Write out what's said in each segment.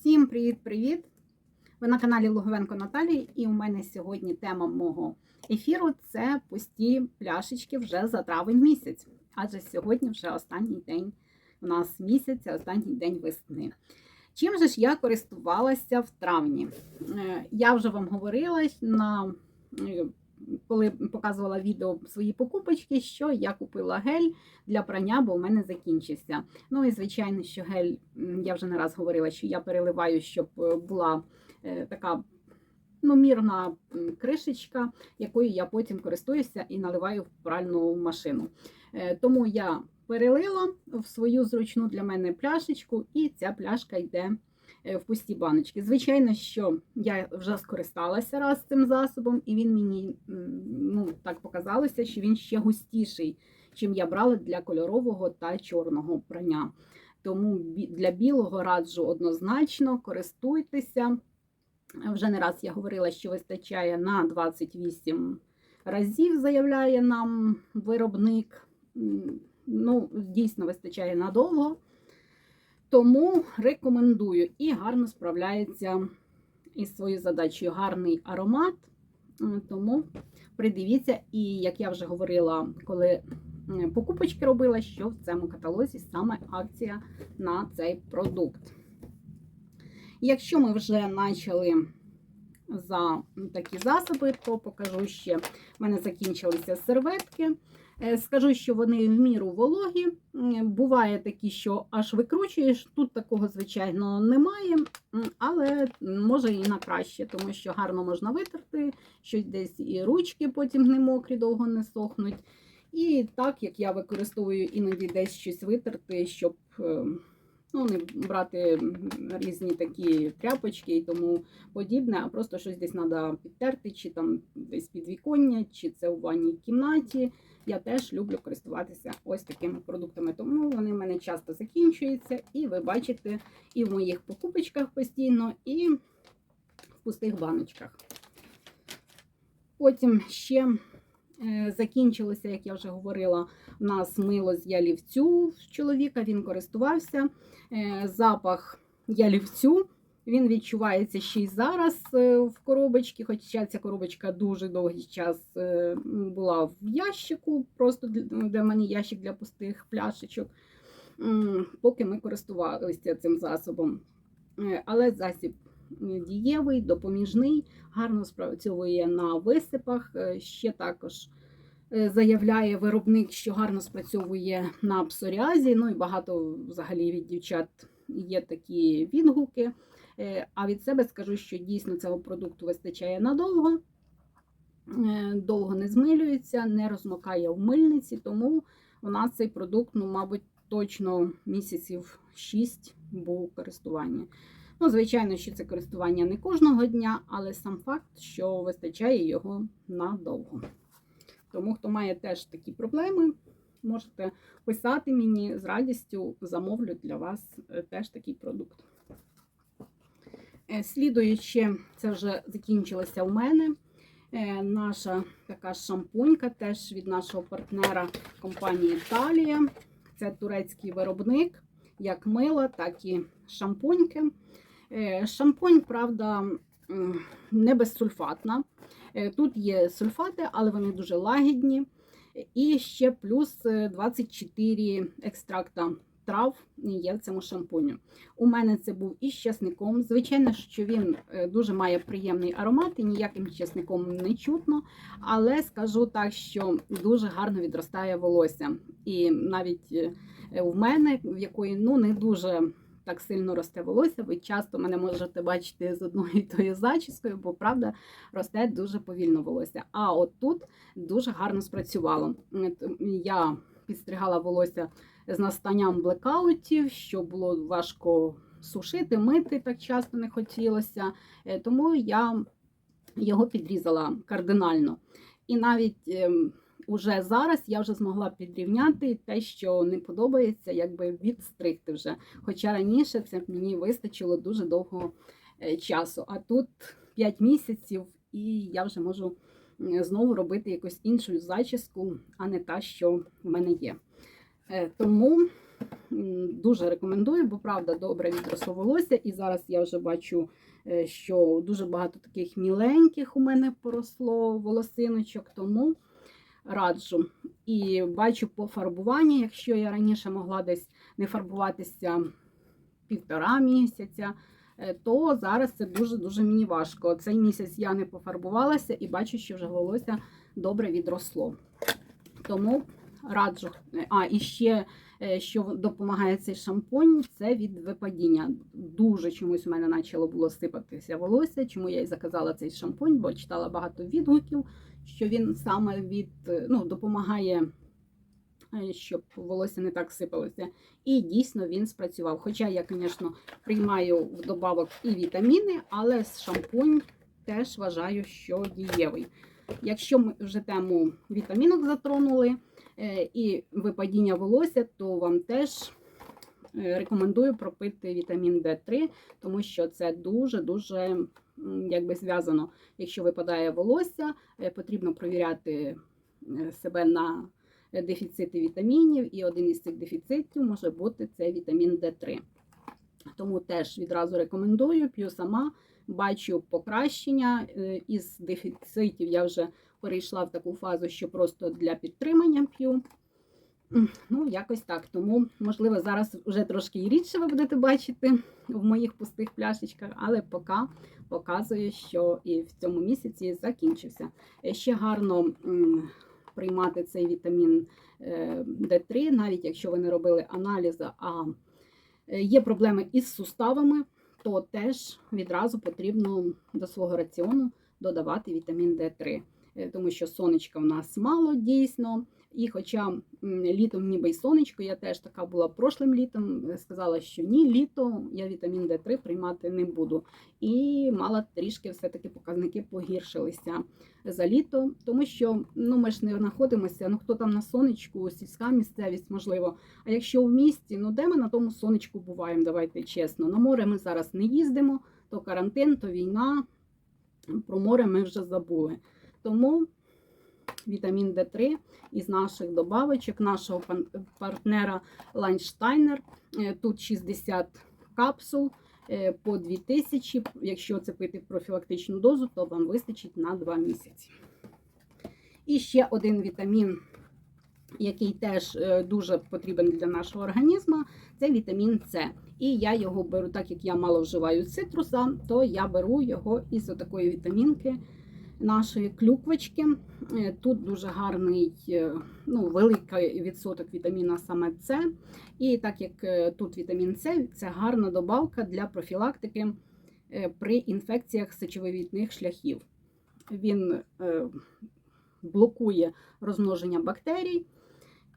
Всім привіт-привіт! Ви на каналі Луговенко Наталії, і у мене сьогодні тема мого ефіру це пусті пляшечки вже за травень місяць. Адже сьогодні вже останній день у нас місяця, останній день весни. Чим же ж я користувалася в травні? Е, Я вже вам говорила на е, коли показувала відео свої покупочки, що я купила гель для прання, бо у мене закінчився. Ну і звичайно, що гель, я вже не раз говорила, що я переливаю, щоб е, була е, така ну, мірна кришечка, якою я потім користуюся і наливаю в пральну машину. Е, Тому я перелила в свою зручну для мене пляшечку, і ця пляшка йде в пусті баночки. Звичайно, що я вже скористалася раз цим засобом, і він мені ну, так показалося, що він ще густіший, чим я брала для кольорового та чорного прання. Тому для білого раджу однозначно користуйтеся. Вже не раз я говорила, що вистачає на 28 разів, заявляє нам виробник. Ну, дійсно вистачає надовго. Тому рекомендую і гарно справляється із своєю задачею. Гарний аромат. Тому придивіться, і як я вже говорила, коли покупочки робила, що в цьому каталозі саме акція на цей продукт. Якщо ми вже почали за такі засоби, то покажу ще. У мене закінчилися серветки. Е, Скажу, що вони в міру вологі. Буває такі, що аж викручуєш. Тут такого, звичайно, немає, але може і на краще, тому що гарно можна витерти, щось десь і ручки потім не мокрі, довго не сохнуть. І так, як я використовую іноді десь щось витерти, щоб е, ну, не брати різні такі тряпочки і тому подібне, а просто щось десь треба підтерти, чи там десь підвіконня, чи це у ванній кімнаті. Я теж люблю користуватися ось такими продуктами, тому вони в мене часто закінчуються, і ви бачите і в моїх покупочках постійно, і в пустих баночках. Потім ще закінчилося, як я вже говорила, у нас мило з ялівцю чоловіка, він користувався. Е, Запах ялівцю. Він відчувається ще й зараз е, в коробочці, хоча ця коробочка дуже довгий час е, була в ящику, просто для- мене ящик для пустих пляшечок, поки ми користувалися цим засобом. Е, Але засіб е, дієвий, допоміжний, гарно спрацьовує на висипах. Е, Ще також е, заявляє виробник, що гарно спрацьовує на псоріазі. Ну і багато взагалі від дівчат є такі відгуки. Е, А від себе скажу, що дійсно цього продукту вистачає надовго, довго не змилюється, не розмокає в мильниці, тому у нас цей продукт, ну, мабуть, точно місяців 6 був у користуванні. Ну, звичайно, що це користування не кожного дня, але сам факт, що вистачає його надовго. Тому, хто має теж такі проблеми, можете писати мені з радістю, замовлю для вас е, теж такий продукт. Е, Слідуючи, це вже закінчилося у мене. Е, Наша така шампунька теж від нашого партнера компанії Талія. Це турецький виробник, як мила, так і шампуньки. Е, Шампунь, правда, не безсульфатна. Е, Тут є сульфати, але вони дуже лагідні. І ще плюс е, 24 екстракта трав є в цьому шампуню. У мене це був із часником. Звичайно, що він е, дуже має приємний аромат і ніяким часником не чутно. Але скажу так, що дуже гарно відростає волосся. І навіть е, в мене, в якої ну не дуже так сильно росте волосся, ви часто мене можете бачити з одною і тою зачіскою, бо правда росте дуже повільно волосся. А от тут дуже гарно спрацювало. Я підстригала волосся з настанням блекаутів, що було важко сушити, мити так часто не хотілося. Е, Тому я його підрізала кардинально. І навіть ем, уже зараз я вже змогла підрівняти те, що не подобається, якби відстригти вже. Хоча раніше це мені вистачило дуже довго е, часу. А тут 5 місяців, і я вже можу знову робити якусь іншу зачіску, а не та, що в мене є. Е, Тому дуже рекомендую, бо правда добре відросло волосся. І зараз я вже бачу, е, що дуже багато таких міленьких у мене поросло волосиночок, тому раджу. І бачу по фарбуванню, якщо я раніше могла десь не фарбуватися півтора місяця, е, то зараз це дуже-дуже мені важко. Цей місяць я не пофарбувалася і бачу, що вже волосся добре відросло. Тому раджу. А, і ще, е, що допомагає цей шампунь, це від випадіння. Дуже чомусь у мене почало було сипатися волосся, чому я і заказала цей шампунь, бо читала багато відгуків, що він саме від, е, ну, допомагає, е, щоб волосся не так сипалося. І дійсно він спрацював. Хоча я, звісно, приймаю вдобавок і вітаміни, але шампунь теж вважаю, що дієвий. Якщо ми вже тему вітамінок затронули е, і випадіння волосся, то вам теж рекомендую пропити вітамін D3, тому що це дуже-дуже якби зв'язано. Якщо випадає волосся, е, потрібно провіряти е, себе на дефіцити вітамінів, і один із цих дефіцитів може бути це вітамін D3. Тому теж відразу рекомендую, п'ю сама, бачу покращення. Е, Із дефіцитів я вже перейшла в таку фазу, що просто для підтримання п'ю. Ну, якось так. Тому, можливо, зараз вже трошки і рідше ви будете бачити в моїх пустих пляшечках, але поки показує, що і в цьому місяці закінчився. Е, Ще гарно приймати цей вітамін е, D3, навіть якщо ви не робили аналізу, а е, є проблеми із суставами, то теж відразу потрібно до свого раціону додавати вітамін D3, Е, тому що сонечка в нас мало дійсно. І хоча літом ніби й сонечко, я теж така була прошлим літом, е, сказала, що ні, літо я вітамін D3 приймати не буду. І мала трішки все-таки показники погіршилися за літо, тому що ну, ми ж не знаходимося, ну хто там на сонечку, сільська місцевість, можливо. А якщо в місті, ну де ми на тому сонечку буваємо, давайте чесно. На море ми зараз не їздимо, то карантин, то війна. Про море ми вже забули. Тому вітамін D3 із наших добавочок, нашого партнера Лайнштайнер. Е, Тут 60 капсул е, по 2000. Якщо це пити профілактичну дозу, то вам вистачить на 2 місяці. І ще один вітамін, який теж е, дуже потрібен для нашого організму, це вітамін С. І я його беру, так як я мало вживаю цитруса, то я беру його із такої вітамінки нашої клюквочки. Е, Тут дуже гарний, е, ну, великий відсоток вітаміна саме С. І так як е, тут вітамін С, це гарна добавка для профілактики при інфекціях сечовивідних шляхів. Він блокує розмноження бактерій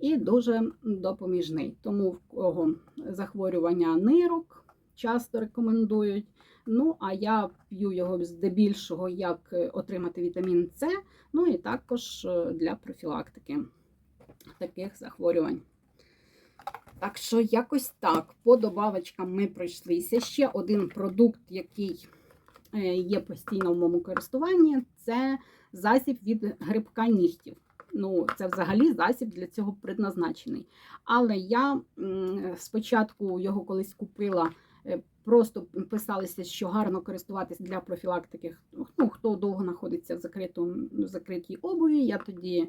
і дуже допоміжний. Тому в кого захворювання нирок часто рекомендують. Ну, а я п'ю його здебільшого, як е, отримати вітамін С, ну і також е, для профілактики таких захворювань. Так що, якось так. По добавочкам ми пройшлися. Ще один продукт, який е, є постійно в моєму користуванні, це засіб від грибка нігтів. Ну, це взагалі засіб для цього предназначений. Але я спочатку його колись купила. Е, Просто писалися, що гарно користуватись для профілактики. Ну, хто довго знаходиться в закритому, в закритій обуві. Я тоді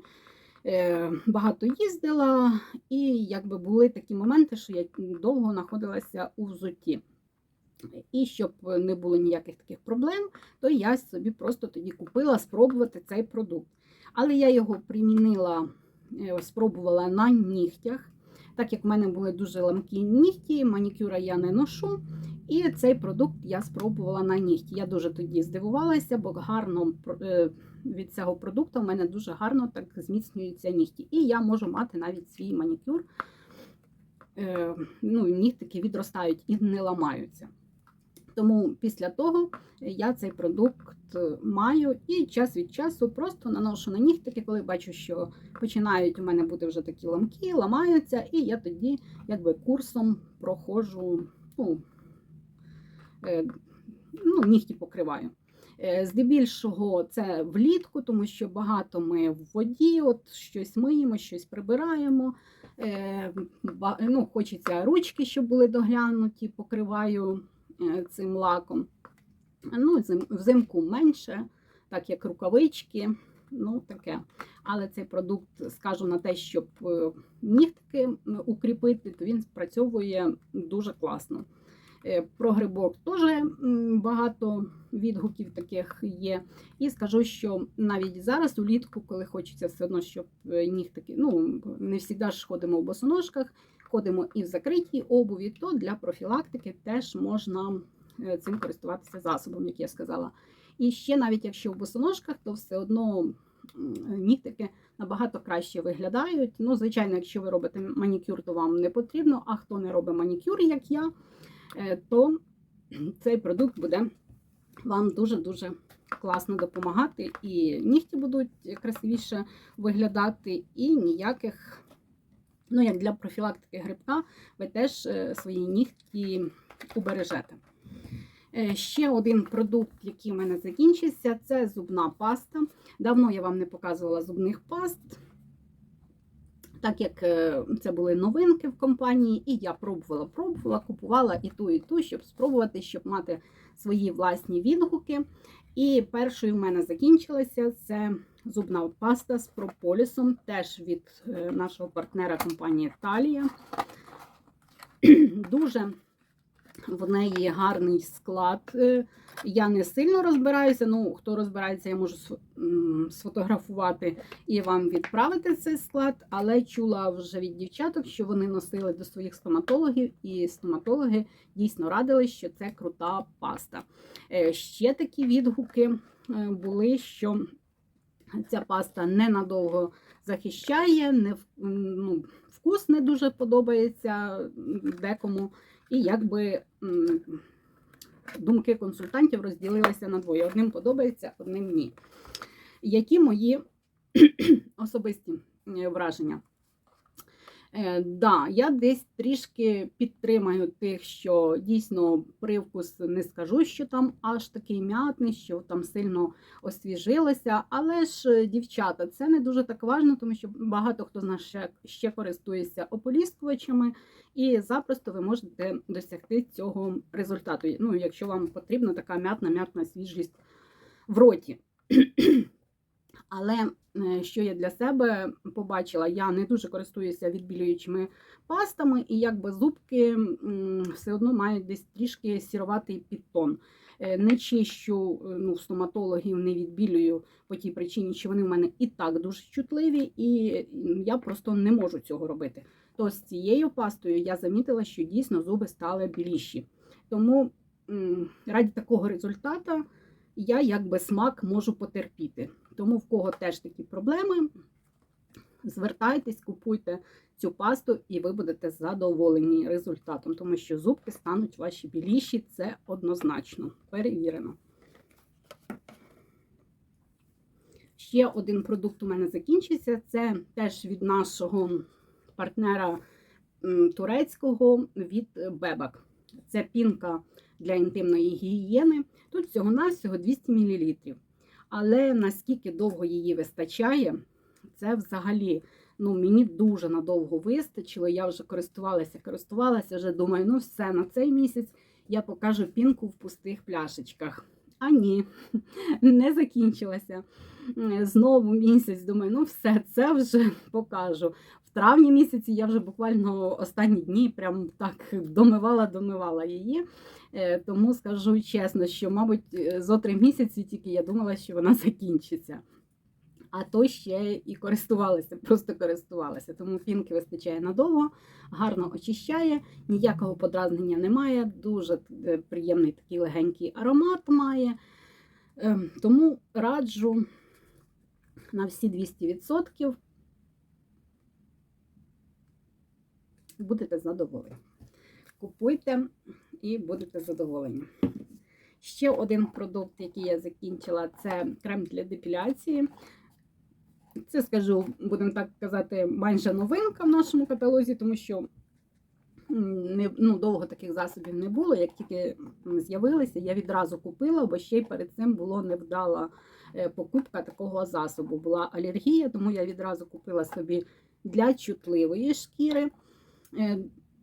е, багато їздила, і якби були такі моменти, що я довго знаходилася у взутті. І щоб не було ніяких таких проблем, то я собі просто тоді купила спробувати цей продукт. Але я його примінила, е, спробувала на нігтях. Так як в мене були дуже ламкі нігті, манікюра я не ношу. І цей продукт я спробувала на нігті. Я дуже тоді здивувалася, бо гарно е, від цього продукту в мене дуже гарно так зміцнюються нігті. І я можу мати навіть свій манікюр. Е, Ну, нігтики відростають і не ламаються. Тому після того я цей продукт маю і час від часу просто наношу на нігтики, коли бачу, що починають у мене бути вже такі ламки, ламаються, і я тоді якби курсом проходжу, ну, е, ну нігті покриваю. Е, Здебільшого це влітку, тому що багато ми в воді, от щось миємо, щось прибираємо. Е, Ну, хочеться ручки, щоб були доглянуті, покриваю е, цим лаком. Ну, зим- взимку менше, так як рукавички, ну таке. Але цей продукт, скажу на те, щоб е, нігтики укріпити, то він спрацьовує дуже класно. Е, Про грибок теж багато відгуків таких є. І скажу, що навіть зараз улітку, коли хочеться все одно, щоб е, нігтики, ну не завжди ж ходимо в босоножках, ходимо і в закритій обуві, то для профілактики теж можна е, цим користуватися засобом, як я сказала. І ще навіть якщо в босоножках, то все одно нігтики набагато краще виглядають. Ну, звичайно, якщо ви робите манікюр, то вам не потрібно. А хто не робить манікюр, як я, е, то цей продукт буде вам дуже-дуже класно допомагати. І нігті будуть красивіше виглядати, і ніяких, ну як для профілактики грибка, ви теж е, свої нігті убережете. Е, Ще один продукт, який в мене закінчився, це зубна паста. Давно я вам не показувала зубних паст, так як е, це були новинки в компанії, і я пробувала, пробувала, купувала і ту, і ту, щоб спробувати, щоб мати свої власні відгуки. І першою в мене закінчилася це зубна паста з прополісом, теж від е, нашого партнера компанії Талія. Дуже в неї гарний склад. Е, Я не сильно розбираюся. Ну, хто розбирається, я можу сфотографувати і вам відправити цей склад. Але чула вже від дівчаток, що вони носили до своїх стоматологів, і стоматологи дійсно радили, що це крута паста. Е, Ще такі відгуки е, були, що ця паста ненадовго захищає, не ну, вкус не дуже подобається декому. І якби думки консультантів розділилися на двоє. Одним подобається, одним ні. Які мої особисті е, враження? Е, да, я десь трішки підтримаю тих, що дійсно привкус не скажу, що там аж такий м'ятний, що там сильно освіжилося. Але ж, дівчата, це не дуже так важно, тому що багато хто з нас ще, ще користується ополіскувачами, і запросто ви можете досягти цього результату. Ну, якщо вам потрібна така м'ятна, м'ятна свіжість в роті. Але е, що я для себе побачила, я не дуже користуюся відбілюючими пастами, і якби зубки все одно мають десь трішки сіруватий підтон. Е, Не чищу е, ну, стоматологів, не відбілюю по тій причині, що вони в мене і так дуже чутливі, і я просто не можу цього робити. То з цією пастою я замітила, що дійсно зуби стали біліші. Тому раді такого результату я якби смак можу потерпіти. Тому в кого теж такі проблеми, звертайтесь, купуйте цю пасту, і ви будете задоволені результатом, тому що зубки стануть ваші біліші, це однозначно перевірено. Ще один продукт у мене закінчився. Це теж від нашого партнера турецького від Бебак. Це пінка для інтимної гігієни. Тут всього-навсього 200 мл. Але наскільки довго її вистачає, це взагалі ну, мені дуже надовго вистачило. Я вже користувалася, користувалася, вже думаю, ну все, на цей місяць я покажу пінку в пустих пляшечках. А ні, не закінчилася. Знову місяць, думаю, ну все, це вже покажу. В травні місяці я вже буквально останні дні прям так домивала, домивала її. Е, Тому скажу чесно, що, мабуть, е, зо три місяці тільки я думала, що вона закінчиться. А то ще і користувалася, просто користувалася. Тому пінки вистачає надовго, гарно очищає, ніякого подразнення немає, дуже е, приємний такий легенький аромат має. Ем, Тому раджу на всі 200%. Будете задоволені. Купуйте і будете задоволені. Ще один продукт, який я закінчила, це крем для депіляції. Це, скажу, будемо так казати, майже новинка в нашому каталозі, тому що не, ну, довго таких засобів не було. Як тільки з'явилися, я відразу купила, бо ще й перед цим було невдала е, покупка такого засобу. Була алергія, тому я відразу купила собі для чутливої шкіри. Е,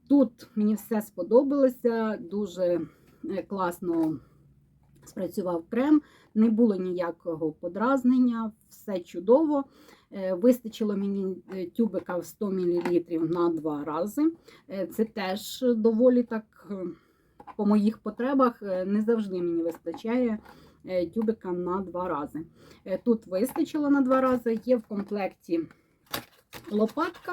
Тут мені все сподобалося, дуже е, класно спрацював крем, не було ніякого подразнення, все чудово. Е, Вистачило мені тюбика в 100 мл на два рази. Це теж доволі так по моїх потребах не завжди мені вистачає тюбика на два рази. Тут вистачило на два рази, є в комплекті лопатка.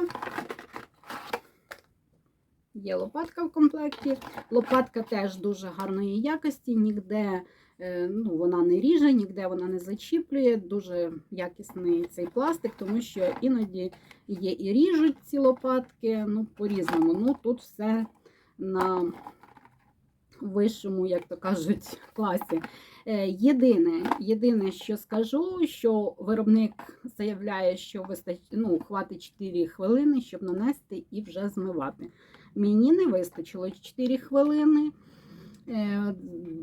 Є лопатка в комплекті. Лопатка теж дуже гарної якості, ніде е, ну, вона не ріже, ніде вона не зачіплює. Дуже якісний цей пластик, тому що іноді є і ріжуть ці лопатки, ну, по-різному. Ну, тут все на вищому, як то кажуть, класі. Е, Єдине, єдине, що скажу, що виробник заявляє, що вистач... ну, хватить 4 хвилини, щоб нанести і вже змивати. Мені не вистачило 4 хвилини. Е,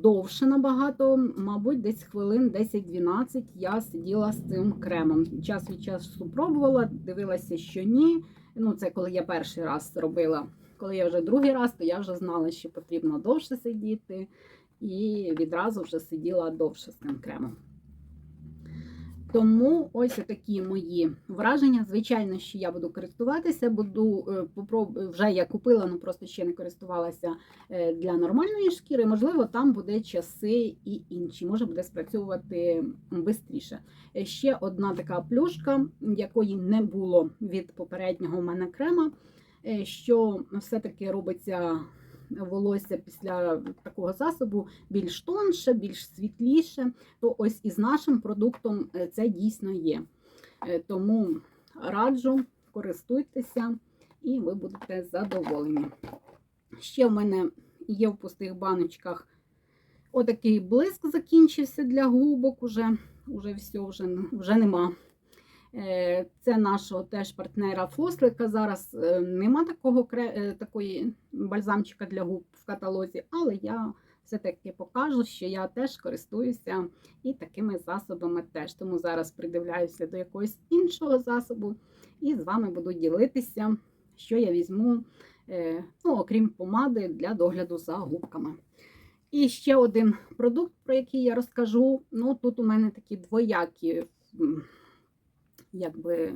Довше набагато, мабуть, десь хвилин 10-12 я сиділа з цим кремом. Час від часу пробувала, дивилася, що ні. Ну, це коли я перший раз робила. Коли я вже другий раз, то я вже знала, що потрібно довше сидіти, і відразу вже сиділа довше з цим кремом. Тому ось такі мої враження. Звичайно, що я буду користуватися, буду е, вже я купила, ну просто ще не користувалася е, для нормальної шкіри. Можливо, там буде часи і інші. Може буде спрацьовувати швидше. Ще одна така плюшка, якої не було від попереднього у мене крема, е, що все-таки робиться волосся після такого засобу більш тонше, більш світліше. То ось із нашим продуктом е, це дійсно є. Е, Тому раджу, користуйтеся і ви будете задоволені. Ще в мене є в пустих баночках отакий блиск закінчився для губок. Уже, уже все, вже, вже нема. Е, Це нашого теж партнера Фослика. Зараз е, нема такого е, такої бальзамчика для губ в каталозі, але я все-таки покажу, що я теж користуюся і такими засобами теж. Тому зараз придивляюся до якогось іншого засобу і з вами буду ділитися, що я візьму, ну, окрім помади для догляду за губками. І ще один продукт, про який я розкажу. Ну, тут у мене такі двоякі якби,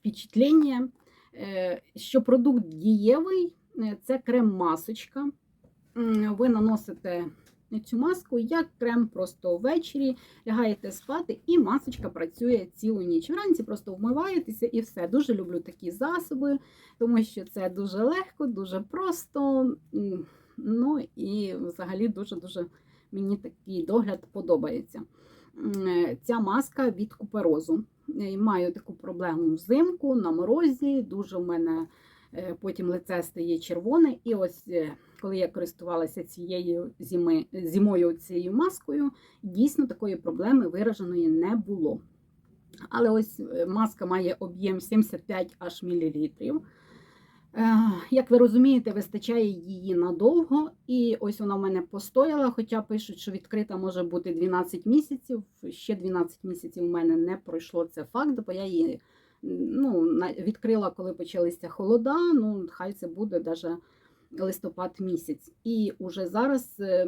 впечатлення, Е, що продукт дієвий, е, це крем-масочка. Ви наносите цю маску як крем просто ввечері, лягаєте спати, і масочка працює цілу ніч. Вранці просто вмиваєтеся і все. Дуже люблю такі засоби, тому що це дуже легко, дуже просто. Ну і взагалі дуже-дуже мені такий догляд подобається. Е, Ця маска від куперозу. Е, Маю таку проблему взимку, на морозі. Дуже в мене е, потім лице стає червоне. І ось коли я користувалася цією зими, зимою цією маскою, дійсно такої проблеми вираженої не було. Але ось маска має об'єм 75 аж мілілітрів. Е, Як ви розумієте, вистачає її надовго, і ось вона в мене постояла, хоча пишуть, що відкрита може бути 12 місяців. Ще 12 місяців у мене не пройшло це факт, бо я її ну, відкрила, коли почалися холода. Ну, хай це буде даже листопад місяць. І уже зараз е,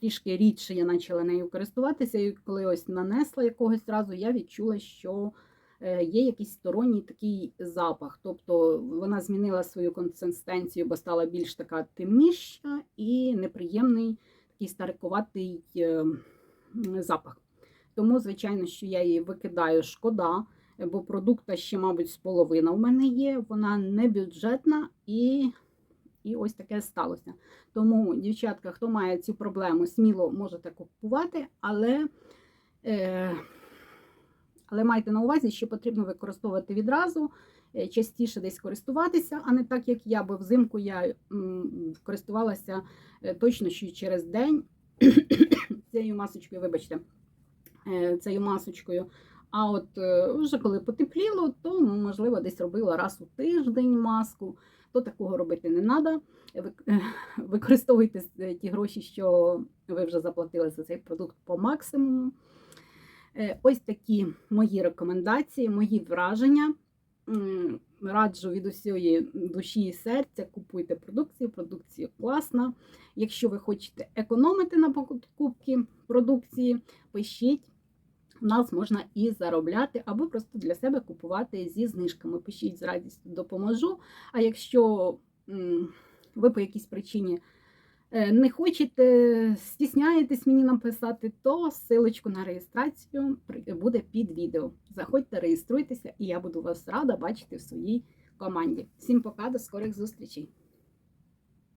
трішки рідше я почала нею користуватися, і коли ось нанесла якогось разу, я відчула, що є якийсь сторонній такий запах. Тобто вона змінила свою консистенцію, бо стала більш така темніша і неприємний такий старикуватий е, запах. Тому, звичайно, що я її викидаю шкода, бо продукта ще, мабуть, з половина в мене є. Вона не бюджетна і, і ось таке сталося. Тому, дівчатка, хто має цю проблему, сміло можете купувати, але. Е, але майте на увазі, що потрібно використовувати відразу, е, частіше десь користуватися, а не так, як я, бо взимку я користувалася е, точно що через день цією масочкою, вибачте, е, цією масочкою. А от вже коли потепліло, то можливо десь робила раз у тиждень маску, то такого робити не треба. Використовуйте ті гроші, що ви вже заплатили за цей продукт по максимуму. Е, Ось такі мої рекомендації, мої враження. Раджу від усієї душі і серця купуйте продукцію. Продукція класна. Якщо ви хочете економити на покупці продукції, пишіть. У нас можна і заробляти, або просто для себе купувати зі знижками. Пишіть з радістю допоможу. А якщо ви по якійсь причині не хочете, стісняєтесь мені написати, то силочку на реєстрацію буде під відео. Заходьте, реєструйтеся, і я буду вас рада бачити в своїй команді. Всім пока, до скорих зустрічей!